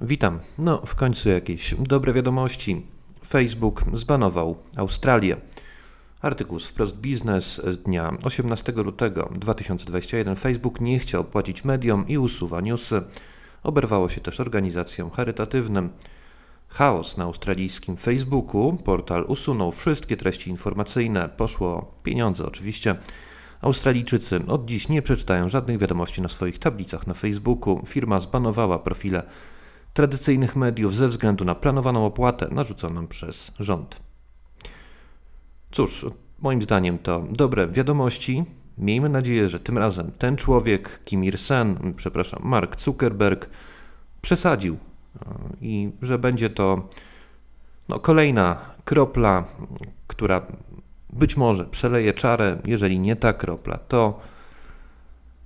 Witam. No, w końcu jakieś dobre wiadomości. Facebook zbanował Australię. Artykuł z Wprost Biznes z dnia 18 lutego 2021. Facebook nie chciał płacić mediom i usuwa newsy. Oberwało się też organizacjom charytatywnym. Chaos na australijskim Facebooku. Portal usunął wszystkie treści informacyjne. Poszło pieniądze oczywiście. Australijczycy od dziś nie przeczytają żadnych wiadomości na swoich tablicach na Facebooku. Firma zbanowała profile tradycyjnych mediów ze względu na planowaną opłatę narzuconą przez rząd. Cóż, moim zdaniem to dobre wiadomości. Miejmy nadzieję, że tym razem ten człowiek, Kim Il-sen, przepraszam, Mark Zuckerberg, przesadził e, i że będzie to no, kolejna kropla, która być może przeleje czarę. Jeżeli nie ta kropla, to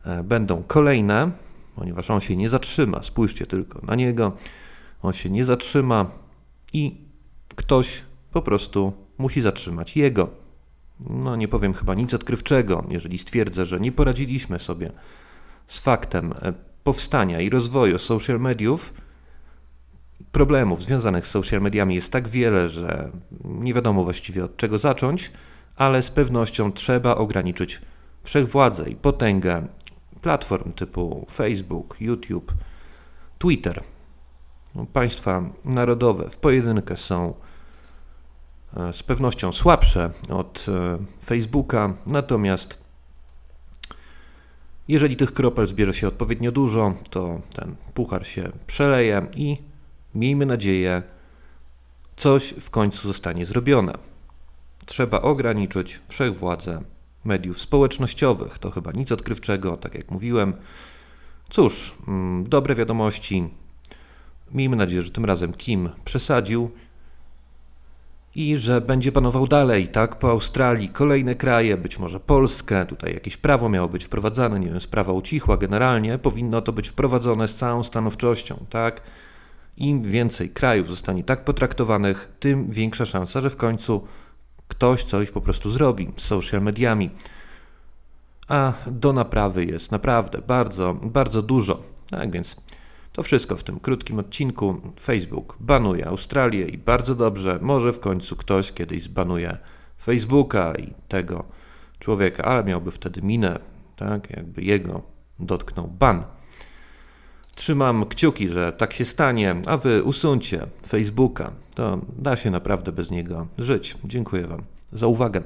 e, będą kolejne ponieważ on się nie zatrzyma. Spójrzcie tylko na niego. On się nie zatrzyma i ktoś po prostu musi zatrzymać jego. No, nie powiem chyba nic odkrywczego, jeżeli stwierdzę, że nie poradziliśmy sobie z faktem e, powstania i rozwoju social mediów. Problemów związanych z social mediami jest tak wiele, że nie wiadomo właściwie od czego zacząć, ale z pewnością trzeba ograniczyć wszechwładzę i potęgę platform typu Facebook, YouTube, Twitter. No, państwa narodowe w pojedynkę są e, z pewnością słabsze od e, Facebooka, natomiast jeżeli tych kropel zbierze się odpowiednio dużo, to ten puchar się przeleje i miejmy nadzieję, coś w końcu zostanie zrobione. Trzeba ograniczyć wszechwładzę mediów społecznościowych. To chyba nic odkrywczego, tak jak mówiłem. Cóż, mm, dobre wiadomości. Miejmy nadzieję, że tym razem Kim przesadził i że będzie panował dalej, tak? Po Australii, kolejne kraje, być może Polskę, tutaj jakieś prawo miało być wprowadzane, nie wiem, sprawa ucichła generalnie, powinno to być wprowadzone z całą stanowczością, tak? Im więcej krajów zostanie tak potraktowanych, tym większa szansa, że w końcu ktoś coś po prostu zrobi z social mediami. A do naprawy jest naprawdę bardzo, bardzo dużo. Tak więc to wszystko w tym krótkim odcinku. Facebook banuje Australię i bardzo dobrze, może w końcu ktoś kiedyś zbanuje Facebooka i tego człowieka, ale miałby wtedy minę, tak, jakby jego dotknął ban. Trzymam kciuki, że tak się stanie, a wy usuńcie Facebooka. To da się naprawdę bez niego żyć. Dziękuję Wam za uwagę.